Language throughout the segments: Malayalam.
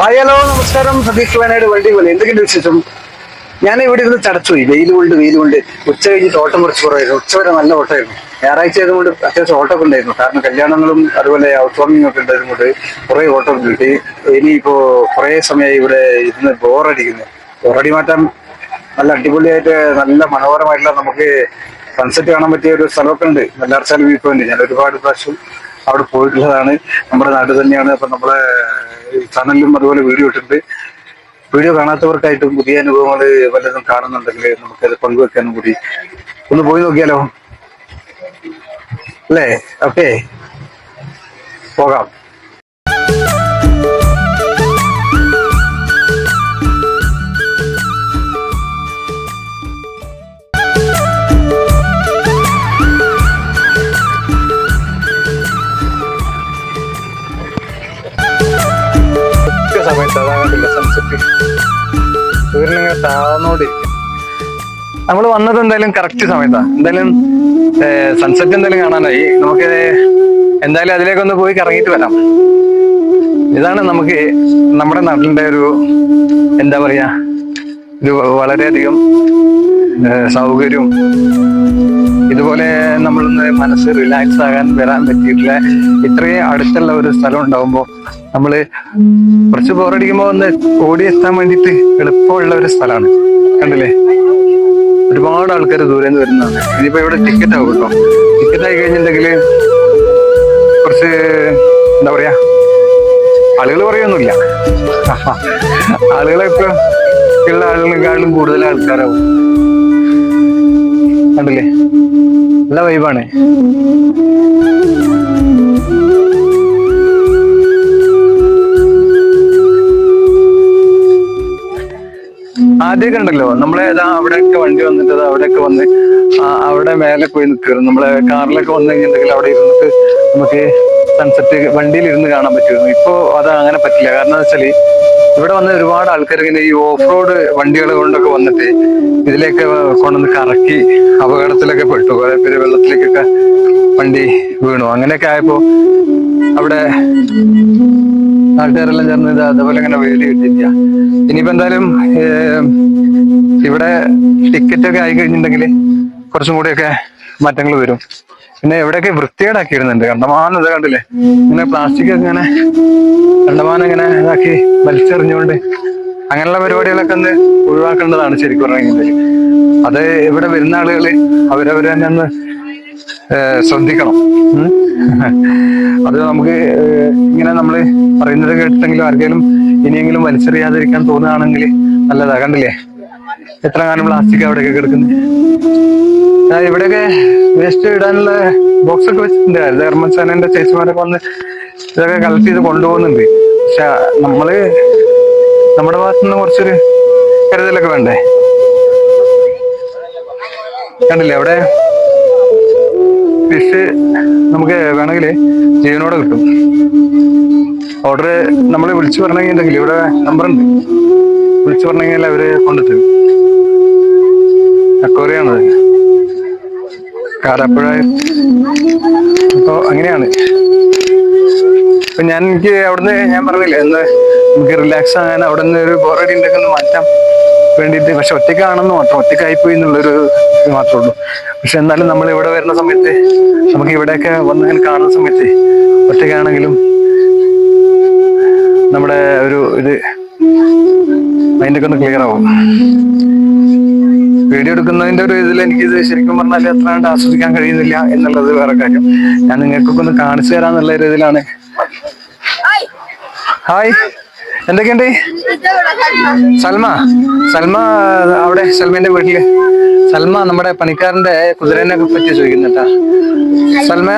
ഹായ് ഹലോ നമസ്കാരം. സതീഷ് വയനാട് വണ്ടി പോലെ. എന്തൊക്കെയുണ്ട് വിശേഷം? ഞാൻ ഇവിടെ ഇരുന്ന് ചടച്ചുപോയി വെയിൽ കൊണ്ട് വെയിൽ കൊണ്ട്. ഉച്ച കഴിഞ്ഞിട്ട് ഓട്ടം കുറച്ച് കുറവായിരുന്നു. ഉച്ച വരെ നല്ല ഓട്ടമായിരുന്നു. ഞായറാഴ്ച ആയതുകൊണ്ട് അത്യാവശ്യം ഓട്ടമൊക്കെ ഉണ്ടായിരുന്നു. കാരണം കല്യാണങ്ങളും അതുപോലെ ഔട്ട് വാമിംഗ് ഒക്കെ ഉണ്ടായതുകൊണ്ട് കുറെ ഓട്ടം കിട്ടി. ഇനിയിപ്പോ കുറെ സമയമായി ഇവിടെ ഇരുന്ന് ബോറടിക്കുന്നു. ബോറടി മാറ്റാൻ നല്ല അടിപൊളിയായിട്ട് നല്ല മനോഹരമായിട്ടുള്ള നമുക്ക് സൺസെറ്റ് കാണാൻ പറ്റിയ ഒരു സ്ഥലമൊക്കെ ഉണ്ട്. നെല്ലാർച്ചാൽ വ്യൂ പോയിന്റ് ഞാൻ ഒരുപാട് പ്രാവശ്യം അവിടെ പോയിട്ടുള്ളതാണ്. നമ്മുടെ നാട്ടിൽ തന്നെയാണ്. അപ്പൊ നമ്മളെ ചാനലിലും അതുപോലെ വീഡിയോ ഇട്ടിട്ടുണ്ട്. വീഡിയോ കാണാത്തവർക്കായിട്ടും പുതിയ അനുഭവങ്ങൾ വല്ലതും കാണുന്നുണ്ടെങ്കിൽ നമുക്കത് പങ്കുവെക്കാനും കൂടി ഒന്ന് പോയി നോക്കിയാലോ? അല്ലേ? ഓക്കെ. പോകാം. നമ്മൾ വന്നത് എന്തായാലും കറക്റ്റ് സമയത്താ. എന്തായാലും സൺസെറ്റ് എന്തായാലും കാണാനായി നമുക്ക് എന്തായാലും അതിലേക്ക് ഒന്ന് പോയി കറങ്ങിയിട്ട് വരാം. ഇതാണ് നമുക്ക് നമ്മുടെ നാട്ടിലെ ഒരു എന്താ പറയാ ഒരു വളരെയധികം സൗകര്യവും ഇതുപോലെ നമ്മളൊന്ന് മനസ്സ് റിലാക്സ് ആകാൻ വരാൻ പറ്റിയിട്ടില്ല ഇത്രയും അടുത്തുള്ള ഒരു സ്ഥലം ഉണ്ടാവുമ്പോൾ നമ്മൾ കുറച്ച് ബോറടിക്കുമ്പോൾ ഒന്ന് ഓടിയെത്താൻ വേണ്ടിയിട്ട് എളുപ്പമുള്ള ഒരു സ്ഥലമാണ്. കണ്ടില്ലേ? ഒരുപാട് ആൾക്കാർ ദൂരെ നിന്ന് വരുന്നതാണ്. ഇനിയിപ്പോ ഇവിടെ ടിക്കറ്റ് ആവും കേട്ടോ. ടിക്കറ്റ് ആയി കഴിഞ്ഞിട്ടുണ്ടെങ്കിൽ കുറച്ച് എന്താ പറയാ ആളുകൾ പറയൊന്നുമില്ല ആളുകളൊക്കെ ഉള്ള ആളുകളെക്കാളും കൂടുതൽ ആൾക്കാരാവും. കണ്ടില്ലേ? നല്ല വൈബാണ് ആദ്യമൊക്കെ ഉണ്ടല്ലോ നമ്മളെ ഇതാ അവിടെയൊക്കെ വണ്ടി വന്നിട്ട് ദാ അവിടെയൊക്കെ വന്ന് അവിടെ മേലെ പോയി നിൽക്കും നമ്മളെ കാറിലൊക്കെ വന്നു കഴിഞ്ഞിട്ടുണ്ടെങ്കിൽ അവിടെ ഇരുന്നിട്ട് നമുക്ക് സൺസെറ്റ് വണ്ടിയിൽ ഇരുന്ന് കാണാൻ പറ്റുമായിരുന്നു. ഇപ്പോ അത് അങ്ങനെ പറ്റില്ല. കാരണം എന്താ വെച്ചാൽ ഇവിടെ വന്ന ഒരുപാട് ആൾക്കാർ ഇങ്ങനെ ഈ ഓഫ് റോഡ് വണ്ടികൾ കൊണ്ടൊക്കെ വന്നിട്ട് ഇതിലേക്ക് കൊണ്ടുവന്ന് കറക്കി അപകടത്തിലൊക്കെ പെട്ടു. കുറെ പേര് വെള്ളത്തിലേക്കൊക്കെ വണ്ടി വീണു. അങ്ങനെയൊക്കെ ആയപ്പോ അവിടെ നാട്ടുകാരെല്ലാം ചേർന്ന് ഇത് അതുപോലെ ഇങ്ങനെ വേലി കിട്ടിയില്ല ഇനിയിപ്പോ എന്തായാലും ഇവിടെ ടിക്കറ്റ് ഒക്കെ ആയി കഴിഞ്ഞിട്ടുണ്ടെങ്കിൽ കുറച്ചും കൂടിയൊക്കെ മാറ്റങ്ങൾ വരും. പിന്നെ എവിടെയൊക്കെ വൃത്തികേടാക്കി ഇടുന്നുണ്ട് കണ്ടമാനം ഇത് കണ്ടില്ലേ? ഇങ്ങനെ പ്ലാസ്റ്റിക് ഇങ്ങനെ കണ്ടമാനം ഇങ്ങനെ ഇതാക്കി വലിച്ചെറിഞ്ഞുകൊണ്ട് അങ്ങനെയുള്ള പരിപാടികളൊക്കെ ഒന്ന് ഒഴിവാക്കേണ്ടതാണ് ശരിക്കും പറഞ്ഞെങ്കിൽ അത് ഇവിടെ വരുന്ന ആളുകൾ അവരവര് തന്നെ ഒന്ന് ശ്രദ്ധിക്കണം. അത് നമുക്ക് ഇങ്ങനെ നമ്മൾ പറയുന്നത് കേട്ടിട്ടെങ്കിലും ആർക്കെങ്കിലും ഇനിയെങ്കിലും വലിച്ചെറിയാതിരിക്കാൻ തോന്നുകയാണെങ്കിൽ നല്ലതാ. കണ്ടില്ലേ? എത്ര കാലം പ്ലാസ്റ്റിക് അവിടെയൊക്കെ കിടക്കുന്നത് ഇവിടെയൊക്കെ വേസ്റ്റ് ഇടാനുള്ള ബോക്സ് ഒക്കെ വെച്ചിട്ടുണ്ട്. ധർമ്മസേനന്റെ ചേച്ചിമാരൊക്കെ വന്ന് ഇതൊക്കെ കളക്ട് ചെയ്ത് കൊണ്ടുപോകുന്നുണ്ട്. പക്ഷെ നമ്മൾ നമ്മുടെ ഭാഗത്തു നിന്ന് കുറച്ചൊരു കരുതലൊക്കെ വേണ്ടേ? കണ്ടില്ലേ? അവിടെ ഫിഷ് നമുക്ക് വേണമെങ്കിൽ ജീവനോടെ കിട്ടും. ഓർഡർ നമ്മൾ വിളിച്ചു പറഞ്ഞെങ്കിൽ ഇവിടെ നമ്പർ ഉണ്ട്. വിളിച്ചു പറഞ്ഞെങ്കിൽ അവർ കൊണ്ടുതരും അക്കോറിയാണത്. കാരാപ്പുഴ അപ്പൊ അങ്ങനെയാണ്. അപ്പൊ ഞാൻ എനിക്ക് അവിടുന്ന് ഞാൻ പറഞ്ഞില്ലേ എന്ന് നമുക്ക് റിലാക്സ് ആകാൻ അവിടെ നിന്ന് ഒരു ബോറടി ഉണ്ടൊക്കെ ഒന്ന് മാറ്റാൻ വേണ്ടിയിട്ട്. പക്ഷെ ഒറ്റയ്ക്കാണെന്ന് മാത്രം ഒറ്റയ്ക്കായിപ്പോയി എന്നുള്ളൊരു ഇത് മാത്രമേ ഉള്ളൂ. പക്ഷെ എന്നാലും നമ്മൾ ഇവിടെ വരുന്ന സമയത്ത് നമുക്ക് ഇവിടെയൊക്കെ വന്ന് കാണുന്ന സമയത്ത് ഒറ്റയ്ക്കാണെങ്കിലും നമ്മുടെ ഒരു ഇത് മൈൻഡൊക്കെ ഒന്ന് ക്ലിയർ ആവും? വീഡിയോ എടുക്കുന്നതിന്റെ ഒരു ഇതിൽ എനിക്കിത് ശരിക്കും പറഞ്ഞാൽ എത്ര കണ്ട് ആസ്വദിക്കാൻ കഴിയുന്നില്ല എന്നുള്ളത് വേറെ കാര്യം. ഞാൻ നിങ്ങൾക്കൊക്കെ ഒന്ന് കാണിച്ചു തരാന്നുള്ള ഒരു ഇതിലാണ്. ഹായ് എന്തൊക്കെയുണ്ട്? സൽമ സൽമ അവിടെ സൽമേന്റെ വീട്ടിൽ. സൽമ നമ്മുടെ പണിക്കാരന്റെ കുതിരനെ പറ്റി ചോദിക്കുന്നുട്ടാ. സൽമ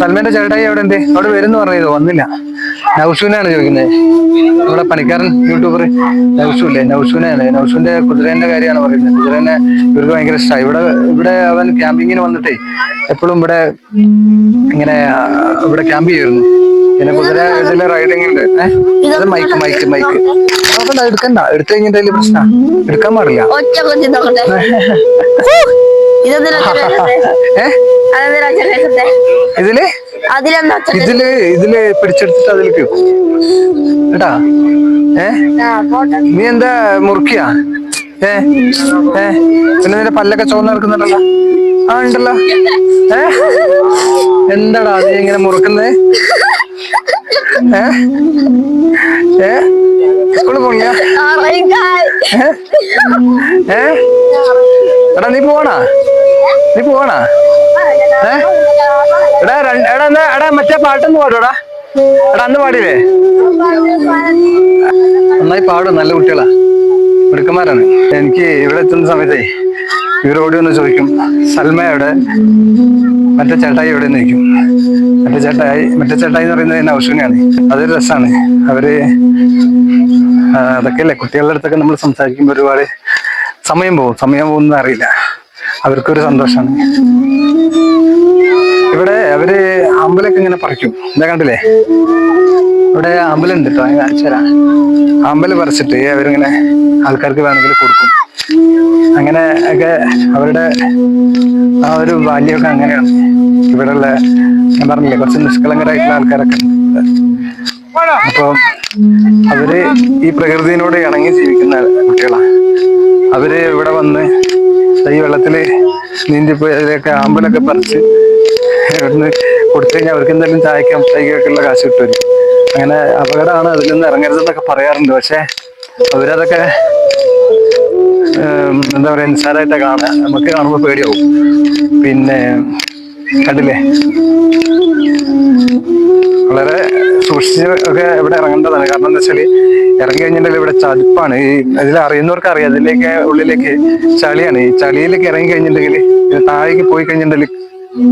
സൽമേന്റെ ചേട്ടായി അവിടെ ഉണ്ട് അവിടെ വരുന്നു പറഞ്ഞത് വന്നില്ല. നൗഷുവിനാണ് ചോദിക്കുന്നത്. നമ്മുടെ പണിക്കാരൻ യൂട്യൂബർ നൗഷു ഇല്ലേ നൗഷുവിനാണ്. നൗഷുവിന്റെ കുതിരേന്റെ കാര്യമാണ് പറയുന്നത്. കുതിരനെ ഇവർക്ക് ഭയങ്കര ഇഷ്ടമായി ഇവിടെ ഇവിടെ അവൻ ക്യാമ്പിങ്ങിന് വന്നിട്ടേ എപ്പോഴും ഇവിടെ ഇങ്ങനെ ഇവിടെ ക്യാമ്പ് ചെയ്യുന്നു പിന്നെ കുതിര ഇതിലെ റൈഡിങ് ഉണ്ട്. ഇത് മൈക്ക് മൈക്ക് മൈക്ക് നോക്കണ്ട എടുക്കണ്ട. എടുത്തു കഴിഞ്ഞിട്ട് വലിയ പ്രശ്ന. എടുക്കാൻ പാടില്ല. ഇതിൽ? ഇതിൽ ഇതിൽ പിടിച്ചെടുത്തിട്ട് അതിൽ കേട്ടാ? ഏ? നീ എന്താ മുറുക്കിയാ? ഏ? ഏ? പിന്നെ നിന്റെ പല്ലൊക്കെ ചോന്ന് നടക്കുന്നുണ്ടല്ലോ ആ ഉണ്ടല്ലോ. ഏ? എന്താടാ നീ ഇങ്ങനെ മുറുക്കുന്നേ? സ്കൂളിൽ പോണില്ല? എടാ നീ പോവാണാ? നീ പോവാണാ? ഏ? എടാ രണ്ട് എടാ എന്നാ എടാ മറ്റേ പാട്ടൊന്ന് പാടോടാ എടാ അന്ന് പാടിയില്ലേ? നന്നായി പാടും നല്ല കുട്ടികളാ. മിടുക്കന്മാരാണ്. എനിക്ക് ഇവിടെ എത്തുന്ന സമയത്തേ ഇവരോട് ഒന്ന് ചോദിക്കും സൽമ എവിടെ? മറ്റേ ചേട്ടായി എവിടെ? നിൽക്കും മറ്റേ ചേട്ടായി മറ്റേ ചേട്ടായി എന്ന് പറയുന്നത് എന്നെ ഔഷണിയാണ് അതൊരു രസമാണ്. അവർ അതൊക്കെ അതൊക്കെയല്ലേ? കുട്ടികളുടെ അടുത്തൊക്കെ നമ്മൾ സംസാരിക്കുമ്പോൾ ഒരുപാട് സമയം പോകും. സമയം പോകുന്നത് അറിയില്ല അവർക്കൊരു സന്തോഷമാണ്. ഇവിടെ അവർ അമ്പലൊക്കെ ഇങ്ങനെ പറിക്കും. എന്താ കണ്ടില്ലേ? ഇവിടെ അമ്പലുണ്ട് കേട്ടോ ഞാൻ കാണിച്ചു തരാം. അമ്പലം പറിച്ചിട്ട് അവരിങ്ങനെ ആൾക്കാർക്ക് വേണമെങ്കിൽ കൊടുക്കും. അങ്ങനെ ഒക്കെ അവരുടെ ആ ഒരു ബാല്യമൊക്കെ അങ്ങനെയാണ്. ഇവിടെയുള്ള ഞാൻ പറഞ്ഞില്ലേ കുറച്ച് നിഷ്കളങ്കരായിട്ടുള്ള ആൾക്കാരൊക്കെ അപ്പൊ അവർ ഈ പ്രകൃതിയോട് ഇണങ്ങി ജീവിക്കുന്ന കുട്ടികളാണ് അവർ ഇവിടെ വന്ന് ഈ വെള്ളത്തിൽ നീന്തിപ്പോയി അതിലൊക്കെ ആമ്പലൊക്കെ പറിച്ച് ഇവിടുന്ന് കൊടുത്തു കഴിഞ്ഞാൽ അവർക്ക് എന്തെങ്കിലും ചായക്കാം തൈക്കൊക്കെയുള്ള ഉള്ള കാശ് കിട്ടും അങ്ങനെ അപകടമാണ് അതിൽ നിന്ന് ഇറങ്ങരുതെന്നൊക്കെ പറയാറുണ്ട്. പക്ഷേ അവരതൊക്കെ എന്താ പറയുക നിസ്സാരമായിട്ട് കാണുക. നമുക്ക് കാണുമ്പോൾ പേടിയാവും. പിന്നെ കണ്ടില്ലേ? വളരെ സൂക്ഷിച്ച് ഒക്കെ ഇവിടെ ഇറങ്ങേണ്ടതാണ്. കാരണം എന്താ വെച്ചാൽ ഇറങ്ങി കഴിഞ്ഞിട്ടുണ്ടെങ്കിൽ ഇവിടെ ചതുപ്പാണ് ഈ ഇതിൽ അറിയുന്നവർക്ക് അറിയാം. അതിലേക്ക് ഉള്ളിലേക്ക് ചളിയാണ്. ഈ ചളിയിലേക്ക് ഇറങ്ങി കഴിഞ്ഞിട്ടുണ്ടെങ്കിൽ താഴേക്ക് പോയി കഴിഞ്ഞിട്ടുണ്ടെങ്കിൽ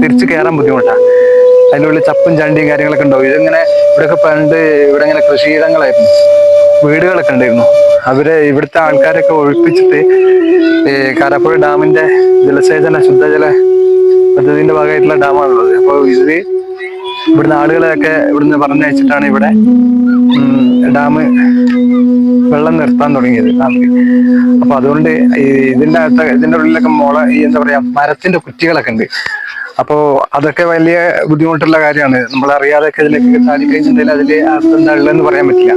തിരിച്ചു കയറാൻ ബുദ്ധിമുട്ടാണ്. അതിന്റെ ഉള്ളിൽ ചപ്പും ചണ്ടിയും കാര്യങ്ങളൊക്കെ ഉണ്ടാവും. ഇതിങ്ങനെ ഇവിടെയൊക്കെ പണ്ട് ഇവിടെ ഇങ്ങനെ കൃഷിയിടങ്ങളായിരുന്നു. വീടുകളൊക്കെ ഉണ്ടായിരുന്നു. അവർ ഇവിടുത്തെ ആൾക്കാരൊക്കെ ഒഴിപ്പിച്ചിട്ട് കാരാപ്പുഴ ഡാമിന്റെ ജലസേചന ശുദ്ധജല പദ്ധതിന്റെ ഭാഗമായിട്ടുള്ള ഡാമാണുള്ളത് അപ്പോൾ ഇത് ഇവിടുന്ന് ആളുകളെയൊക്കെ ഇവിടുന്ന് പറഞ്ഞയച്ചിട്ടാണ് ഇവിടെ. ഡാം വെള്ളം നിർത്താൻ തുടങ്ങിയത്. അപ്പൊ അതുകൊണ്ട് ഇതിന്റെ അകത്ത് ഇതിന്റെ ഉള്ളിലൊക്കെ മുള ഈ എന്താ പറയാ മരത്തിന്റെ കുറ്റികളൊക്കെ ഉണ്ട്. അപ്പോ അതൊക്കെ വലിയ ബുദ്ധിമുട്ടുള്ള കാര്യമാണ്. നമ്മൾ അറിയാതൊക്കെ ഇതിലേക്ക് ചാടി കഴിഞ്ഞിട്ടുണ്ടെങ്കിൽ അതിൽ എന്താ ഉള്ളതെന്ന് പറയാൻ പറ്റില്ല.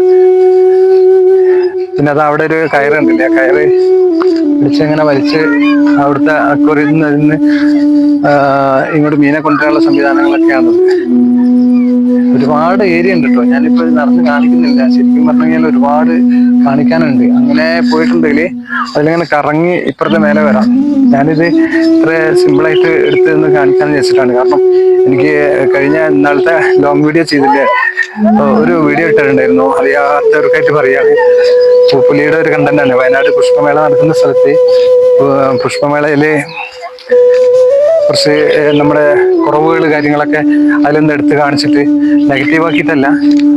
പിന്നെ അത് അവിടെ ഒരു കയറുണ്ടല്ലേ ആ കയറ് പിടിച്ചങ്ങനെ വലിച്ച് അവിടുത്തെ അക്വറിയിൽ നിന്ന് ഇങ്ങോട്ട് മീനെ കൊണ്ടുവരാനുള്ള സംവിധാനങ്ങളൊക്കെയാണത് ഒരുപാട് ഏരിയ ഉണ്ട് കേട്ടോ ഞാനിപ്പോ നടന്ന് കാണിക്കുന്നില്ല. ശരിക്കും പറഞ്ഞു കഴിഞ്ഞാൽ ഒരുപാട് കാണിക്കാനുണ്ട്. അങ്ങനെ പോയിട്ടുണ്ടെങ്കിൽ അതിലിങ്ങനെ കറങ്ങി ഇപ്പുറത്തെ മേലെ വരാം. ഞാനിത് ഇത്ര സിമ്പിളായിട്ട് നിന്ന് കാണിക്കാന്ന് വെച്ചിട്ടാണ് കാരണം എനിക്ക് കഴിഞ്ഞ ഇന്നാളത്തെ ലോങ് വീഡിയോ ചെയ്തിട്ട് ഒരു വീഡിയോ ഇട്ടിട്ടുണ്ടായിരുന്നു. അറിയാത്തവർക്കായിട്ട് പറയാണ്. പൂപ്പുലിയുടെ ഒരു കണ്ടന്റാണ് വയനാട് പുഷ്പമേള നടക്കുന്ന സ്ഥലത്ത് പുഷ്പമേളയിൽ കുറച്ച് നമ്മുടെ കുറവുകൾ കാര്യങ്ങളൊക്കെ അതിലൊന്ന് എടുത്ത് കാണിച്ചിട്ട് നെഗറ്റീവ് ആക്കിയിട്ടല്ല.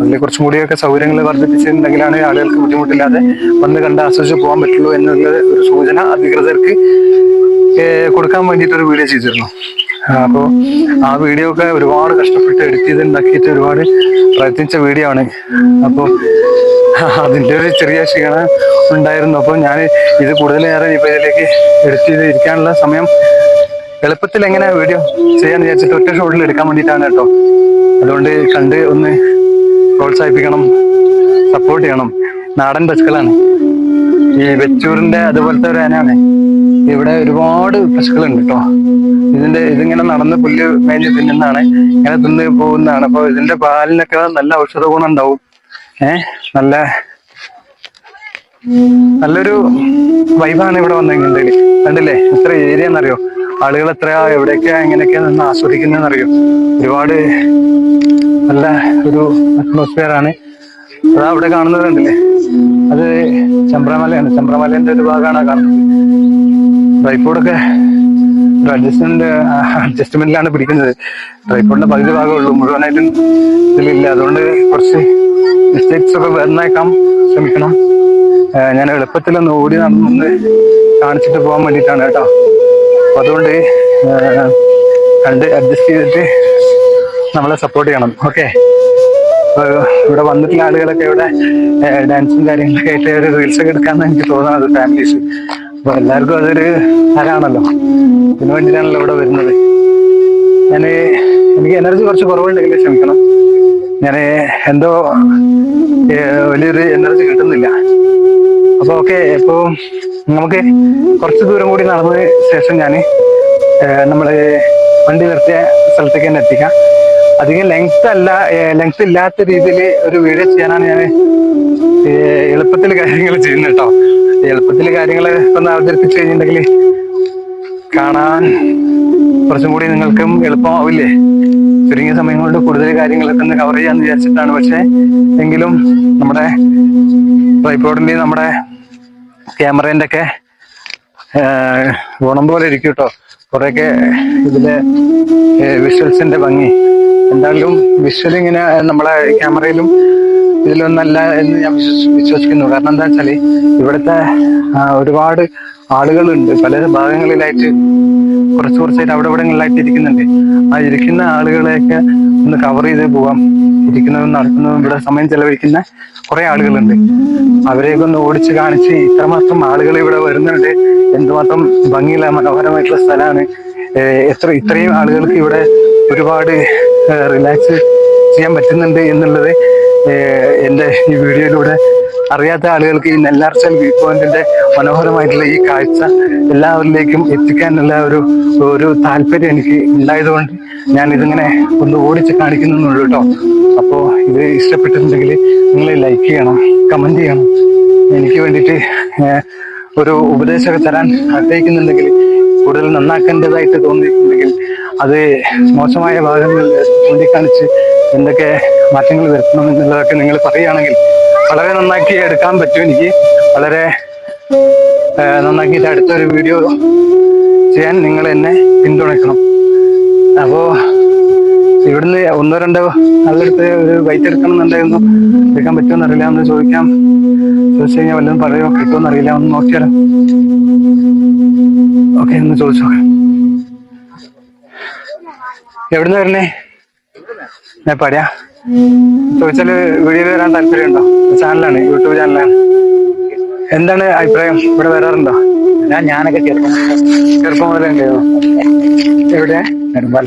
അതിൽ കുറച്ചും കൂടിയൊക്കെ സൗകര്യങ്ങൾ വർദ്ധിപ്പിച്ചിട്ടുണ്ടെങ്കിലാണ് ആളുകൾക്ക് ബുദ്ധിമുട്ടില്ലാതെ വന്ന് കണ്ട് ആസ്വദിച്ച് പോകാൻ പറ്റുള്ളൂ എന്നുള്ള ഒരു സൂചന അധികൃതർക്ക് കൊടുക്കാൻ വേണ്ടിയിട്ട് ഒരു വീഡിയോ ചെയ്തിരുന്നു. അപ്പോൾ ആ വീഡിയോ ഒക്കെ ഒരുപാട് കഷ്ടപ്പെട്ട് എഡിറ്റ് ചെയ്ത് ഉണ്ടാക്കിയിട്ട് ഒരുപാട് പ്രയത്നിച്ച വീഡിയോ ആണ്. അപ്പോൾ അതിന്റെ ഒരു ചെറിയ ക്ഷീണം ഉണ്ടായിരുന്നു. അപ്പോൾ ഞാൻ ഇത് കൂടുതൽ നേരം ഇപ്പൊ ഇതിലേക്ക് എഡിറ്റ് ചെയ്ത് ഇരിക്കാനുള്ള സമയം എളുപ്പത്തിൽ എങ്ങനെ വീഡിയോ ചെയ്യാന്ന് വിചാരിച്ചിട്ട് ഒറ്റ ഷോട്ടിൽ എടുക്കാൻ വേണ്ടിയിട്ടാണ് കേട്ടോ. അതുകൊണ്ട് കണ്ട് ഒന്ന് പ്രോത്സാഹിപ്പിക്കണം സപ്പോർട്ട് ചെയ്യണം. നാടൻ പശുക്കളാണ്. ഈ വെച്ചൂരിന്റെ അതുപോലത്തെ ഒരു ആനയാണ്. ഇവിടെ ഒരുപാട് പശുക്കളുണ്ട് കേട്ടോ. ഇതിന്റെ ഇതിങ്ങനെ നടന്ന് പുല്ല് മേഞ്ഞ് തിന്നുന്നതാണ്. ഇങ്ങനെ തിന്ന് പോകുന്നതാണ്. അപ്പൊ ഇതിന്റെ പാലിനൊക്കെ നല്ല ഔഷധ ഗുണം ഉണ്ടാവും. ഏഹ് നല്ല നല്ലൊരു വൈബാണ് ഇവിടെ വന്നിട്ടുണ്ടെങ്കിൽ കണ്ടില്ലേ? എത്ര ഏരിയ എന്നറിയോ ആളുകൾ എത്രയാ എവിടെയൊക്കെയാ എങ്ങനെയൊക്കെയാ നിന്ന് ആസ്വദിക്കുന്നതെന്നറിയോ? ഒരുപാട് നല്ല ഒരു അറ്റ്മോസ്ഫിയർ ആണ്. അതാ അവിടെ കാണുന്നത് കണ്ടില്ലേ? അത് ചമ്പ്രമലയാണ്. ചമ്പ്രമലേന്റെ ഒരു ഭാഗമാണ് കാണുന്നത്. ഒരു അഡ്ജസ്റ്റ്മെന്റ് അഡ്ജസ്റ്റ്മെന്റിലാണ് പിടിക്കുന്നത്. ട്രൈപ്പോഡിന്റെ പകുതി ഭാഗമേ ഉള്ളൂ. മുഴുവനായിട്ടും ഇതിലില്ല. അതുകൊണ്ട് കുറച്ച് മിസ്റ്റേക്സ് ഒക്കെ വന്നേക്കാം. ശ്രമിക്കണം. ഞാൻ എളുപ്പത്തിലൊന്ന് ഓടി നടന്നൊന്ന് കാണിച്ചിട്ട് പോകാൻ വേണ്ടിയിട്ടാണ് കേട്ടോ. അതുകൊണ്ട് കണ്ട് അഡ്ജസ്റ്റ് ചെയ്തിട്ട് നമ്മളെ സപ്പോർട്ട് ചെയ്യണം. ഓക്കെ ഇവിടെ വന്നിട്ടുള്ള ആളുകളൊക്കെ ഇവിടെ ഡാൻസും കാര്യങ്ങളൊക്കെ ആയിട്ട് ഒരു റീൽസ് ഒക്കെ എടുക്കാന്ന് എനിക്ക് തോന്നുന്നത് ഫാമിലീസ് അപ്പൊ എല്ലാവർക്കും അതൊരു ഹരാണല്ലോ ഇതിനു വേണ്ടിയിട്ടാണല്ലോ ഇവിടെ വരുന്നത്. ഞാൻ എനിക്ക് എനർജി കുറച്ച് കുറവുണ്ടെങ്കിൽ ക്ഷമിക്കണം. ഞാൻ എന്തോ വലിയൊരു എനർജി കിട്ടുന്നില്ല. അപ്പൊ ഓക്കെ ഇപ്പൊ നമുക്ക് കുറച്ച് ദൂരം കൂടി നടന്നതിന് ശേഷം ഞാൻ നമ്മൾ വണ്ടി നിർത്തിയ സ്ഥലത്തേക്ക് തന്നെ എത്തിക്കാം. അധികം ലെങ്ത് അല്ല ലെങ്ത് ഇല്ലാത്ത രീതിയിൽ ഒരു വീഡിയോ ചെയ്യാനാണ് ഞാൻ എളുപ്പത്തിൽ കാര്യങ്ങൾ ചെയ്യുന്നത് കേട്ടോ. എളുപ്പത്തിൽ കാര്യങ്ങൾ ഒന്ന് അവതരിപ്പിച്ചു കഴിഞ്ഞിട്ടുണ്ടെങ്കിൽ കാണാൻ കുറച്ചും കൂടി നിങ്ങൾക്കും എളുപ്പമാവില്ലേ? ചുരുങ്ങിയ സമയം കൊണ്ട് കൂടുതൽ കാര്യങ്ങളൊക്കെ ഒന്ന് കവർ ചെയ്യാന്ന് വിചാരിച്ചിട്ടാണ്. പക്ഷെ എങ്കിലും നമ്മുടെ ട്രൈപ്പോഡിന്റെയും നമ്മുടെ ക്യാമറേന്റെ ഒക്കെ ഗുണം പോലെ ഇരിക്കും കേട്ടോ കുറെയൊക്കെ ഇതിലെ വിഷ്വൽസിന്റെ ഭംഗി. എന്തായാലും വിഷ്വൽ ഇങ്ങനെ നമ്മളെ ക്യാമറയിലും ഇതിലൊന്നല്ല എന്ന് ഞാൻ വിശ്വസ് വിശ്വസിക്കുന്നു. കാരണം എന്താ വെച്ചാൽ ഇവിടുത്തെ ഒരുപാട് ആളുകളുണ്ട്. പല ഭാഗങ്ങളിലായിട്ട് കുറച്ച് കുറച്ചായിട്ട് അവിടെ ഇവിടങ്ങളിലായിട്ട് ഇരിക്കുന്നുണ്ട്. ആ ഇരിക്കുന്ന ആളുകളെയൊക്കെ ഒന്ന് കവർ ചെയ്ത് പോവാം. ഇരിക്കുന്നതും നടക്കുന്നതും ഇവിടെ സമയം ചെലവഴിക്കുന്ന കുറെ ആളുകളുണ്ട്. അവരെയൊക്കെ ഒന്ന് ഓടിച്ച് കാണിച്ച് ഇത്രമാത്രം ആളുകൾ ഇവിടെ വരുന്നുണ്ട്. എന്തുമാത്രം ഭംഗിയുള്ള മനോഹരമായിട്ടുള്ള സ്ഥലമാണ്. എത്ര ഇത്രയും ആളുകൾക്ക് ഇവിടെ ഒരുപാട് റിലാക്സ് ചെയ്യാൻ പറ്റുന്നുണ്ട് എന്നുള്ളത് എന്റെ ഈ വീഡിയോയിലൂടെ അറിയാത്ത ആളുകൾക്ക് ഈ നെല്ലാർച്ചൽ വ്യൂ പോയിന്റിന്റെ മനോഹരമായിട്ടുള്ള ഈ കാഴ്ച എല്ലാവരിലേക്കും എത്തിക്കാനുള്ള ഒരു ഒരു താല്പര്യം എനിക്ക് ഉണ്ടായതുകൊണ്ട് ഞാൻ ഇതിങ്ങനെ ഒന്ന് ഓടിച്ച് കാണിക്കുന്നുള്ളൂ കേട്ടോ അപ്പോ ഇത് ഇഷ്ടപ്പെട്ടിട്ടുണ്ടെങ്കിൽ നിങ്ങൾ ലൈക്ക് ചെയ്യണം കമന്റ് ചെയ്യണം. എനിക്ക് വേണ്ടിയിട്ട് ഒരു ഉപദേശമൊക്കെ തരാൻ ആഗ്രഹിക്കുന്നുണ്ടെങ്കിൽ കൂടുതൽ നന്നാക്കേണ്ടതായിട്ട് തോന്നിയിട്ടുണ്ടെങ്കിൽ അത് മോശമായ ഭാഗങ്ങൾ ചൂണ്ടിക്കാണിച്ച് എന്തൊക്കെ മാറ്റങ്ങൾ വരുത്തണം എന്നുള്ളതൊക്കെ നിങ്ങൾ പറയുകയാണെങ്കിൽ വളരെ നന്നാക്കി എടുക്കാൻ പറ്റും എനിക്ക്. വളരെ നന്നാക്കിയിട്ട് അടുത്തൊരു വീഡിയോ ചെയ്യാൻ നിങ്ങൾ എന്നെ പിന്തുണയ്ക്കണം. അപ്പോ ഇവിടുന്ന് ഒന്നോ രണ്ടോ നല്ലടുത്ത് ഒരു ബൈറ്റ് എടുക്കണം എന്നുണ്ടായിരുന്നു എടുക്കാൻ പറ്റുമെന്ന് അറിയില്ല എന്ന് ചോദിക്കാം. ചോദിച്ചു കഴിഞ്ഞാൽ വല്ലതും പറയോ കിട്ടുമെന്ന് അറിയില്ല ഒന്ന് നോക്കിയാലോ? ഓക്കെ ഒന്ന് ചോദിച്ചു എവിടുന്ന് വരണേ ഞാൻ പറയാ ചോദിച്ചാൽ വീഡിയോ വരാൻ താല്പര്യമുണ്ടോ? ചാനലാണ് യൂട്യൂബ് ചാനലാണ് എന്താണ് അഭിപ്രായം? ഇവിടെ വരാറുണ്ടോ? ഞാൻ ഞാനൊക്കെ ചെറുപ്പം ചെറുപ്പം മുതലേ എവിടെ? നെടുമ്പാല.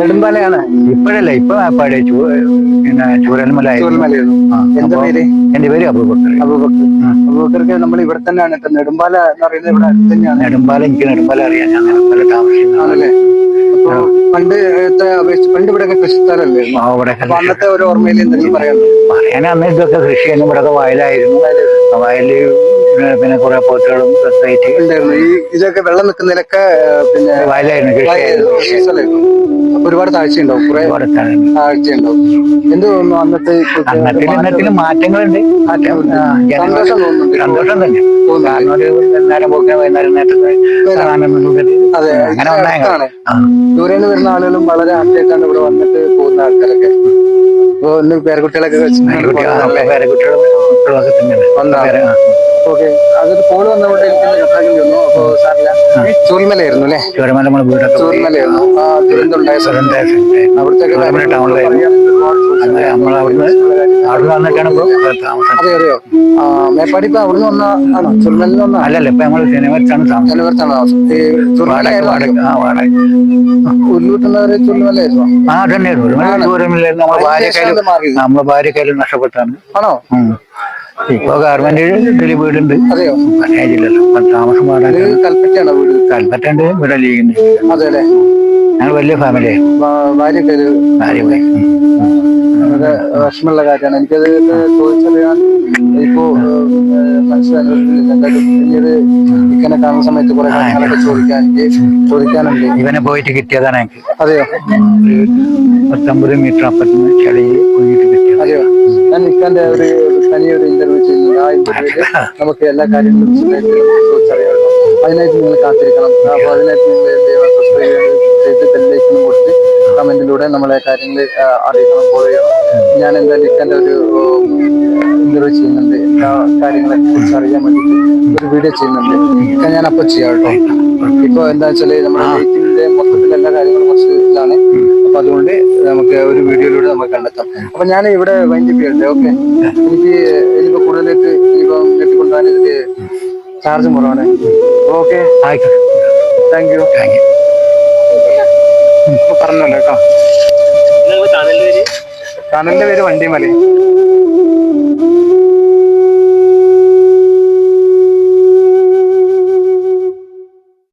നെടുമ്പാലയാണ്. ഇപ്പോഴല്ല ഇപ്പൊ പഴയ പിന്നെ പേര്? എന്റെ പേര് അബൂബക്കർ. അബൂബക്കർ. അബൂബക്കർക്ക് നമ്മൾ ഇവിടെ തന്നെയാണ്. ഇപ്പൊ നെടുമ്പാല എന്ന് പറയുന്നത് ഇവിടെ അടുത്ത് തന്നെയാണ്. നെടുമ്പാല എനിക്ക് നെടുമ്പാല അറിയാം. ഞാൻ നെടുമ്പാല താമസിക്കുന്നതല്ലേ പണ്ട് അപേക്ഷിച്ച് പണ്ട് ഇവിടെ കൃഷിസ്ഥലല്ലേ അന്നത്തെ ഒരു ഓർമ്മയിൽ എന്തെങ്കിലും പറയാനുണ്ടോ? പറയാൻ അന്ന് ഇതൊക്കെ കൃഷി ചെയ്യുന്ന ഇവിടെ വയലായിരുന്നു. ആ വയലിൽ പിന്നെ- കുറെ പോത്തുകളും ഉണ്ടായിരുന്നു. ഈ ഇതൊക്കെ വെള്ളം നിൽക്കുന്നതിലൊക്കെ ഏഹ്, പിന്നെ വയലായിരുന്നു കൃഷി ഒരുപാട് താഴ്ചയുണ്ടാവും. കുറെ ഒരുപാട് താഴ്ചയുണ്ടാവും. എന്ത് തോന്നുന്നു അന്നത്തെ അന്നത്തിൽ? ഇന്നത്തിലും മാറ്റങ്ങളുണ്ട്. സന്തോഷം തോന്നുന്നു സന്തോഷം തന്നെ. കാരണം ഒരു നേരം പോക്കിന് വൈകുന്നേരം നേരത്തെ കാണാനൊന്നും അതെ. അങ്ങനെ ദൂരെ നിന്ന് വരുന്ന ആളുകളും വളരെ ആദ്യമായിട്ടാണ് ഇവിടെ വന്നിട്ട് പോകുന്ന ആൾക്കാരൊക്കെ. ഇപ്പൊ ഒന്ന് പേരക്കുട്ടികളൊക്കെ കുട്ടികളൊക്കെ പേരക്കുട്ടികളും ഓക്കെ. അതൊരു കോൾ വന്നതുകൊണ്ട് എനിക്ക് കട്ടാക്കേണ്ടി വന്നു അപ്പൊ സാറില്ല. ചൂൽമലയായിരുന്നു അല്ലേ? ചൂരമല നമ്മുടെ വീടൊക്കെ. ചൂൽമലയായിരുന്നു ആ സ്ഥലം. അവിടുത്തെ ചൂരമല ടൗണിലായിരുന്നു നമ്മൾ അവിടുന്ന് അവിടുന്ന് വന്നിട്ടാണ് ഇപ്പൊ താമസം. അതെ അറിയോ ആ മേപ്പാടി ഇപ്പൊ അവിടുന്ന് വന്ന ആണോ? ചുരുമലിൽ നിന്ന് വന്ന അല്ലല്ല ഇപ്പൊ നമ്മൾ സിനിമത്താണ് താമസം. ഈ ആ വാടക. ചൂരമലായിരുന്നു. ഭാര്യ ഭാര്യക്കാരും നഷ്ടപ്പെട്ടാണ്. ആണോ. ഇപ്പൊ ഗവൺമെന്റ് ഇതിൽ വീടുണ്ട്. അതെയോ? അപ്പൊ താമസം പാടാൻ കൽപ്പറ്റയാണോ വീട്? കൽപ്പറ്റുണ്ട് ഇവിടെ ലീഗുണ്ട്. അതെ അല്ലേ? ഞങ്ങൾ വലിയ ഫാമിലിയാണ് ഭാര്യ പോയി വിഷമമുള്ള കാര്യമാണ്. എനിക്കത് ചോദിച്ചറിയാൻ ഇപ്പോ പിന്നീട് ഇക്കനെ കാണുന്ന സമയത്ത് കുറെ കാര്യങ്ങളൊക്കെ ചോദിക്കാൻ ചോദിക്കാനുണ്ട്. ഇവനെ പോയിട്ട് കിട്ടിയതാണ് എനിക്ക്. അതെയോ? പത്തൊമ്പത് മീറ്റർ അപ്പത്തിന് ചെളിയിൽ പോയിട്ട് കിട്ടിയത് അതെയോ? ഞാൻ ഇക്കാന്റെ ഒരു ഒരു തനിയൊരു ഇന്റർവ്യൂ ചെയ്യുന്നത് ആ ഇന്റർവ്യൂൽ നമുക്ക് എല്ലാ കാര്യങ്ങളും അതിനായിട്ട് നിങ്ങൾ കാത്തിരിക്കണം. അപ്പൊ അതിനായിട്ട് നിങ്ങൾ എന്ത് ചെയ്യണം? സബ്സ്ക്രൈബ് ചെയ്ത് ബെല്ലൈക്കനും കൊടുത്ത് കമന്റിലൂടെ നമ്മളെ കാര്യങ്ങൾ അറിയിക്കണം ഫോളോ ചെയ്യണം. ഞാൻ എന്തായാലും ഇക്കന്റെ ഒരു ഇന്റർവ്യൂ ചെയ്യുന്നുണ്ട്. എല്ലാ കാര്യങ്ങളെ കുറിച്ച് അറിയാൻ വേണ്ടിയിട്ട് ഒരു വീഡിയോ ചെയ്യുന്നുണ്ട്. ഇക്ക ഞാൻ അപ്പൊ ചെയ്യാം കേട്ടോ. ഇപ്പൊ എന്താ വെച്ചാൽ നമ്മുടെ മൊത്തത്തിൽ എല്ലാ കാര്യങ്ങളും കുറച്ച് ഇതാണ്. അപ്പൊ അതുകൊണ്ട് നമുക്ക് ഒരു വീഡിയോയിലൂടെ നമുക്ക് കണ്ടെത്താം. അപ്പൊ ഞാൻ ഇവിടെ ചെയ്യട്ടെ ഓക്കെ? എനിക്ക് ഇനിയിപ്പോ കൂടുതലായിട്ട് ഇനിയിപ്പോ ഞെട്ടിക്കൊണ്ടുപോകാൻ ഇതിന്റെ ചാർജ് കുറവാണ്. Okay? Thank you thank you പറഞ്ഞല്ലോ കേട്ടോ. ചാനലിന്റെ പേര് വണ്ടിമല.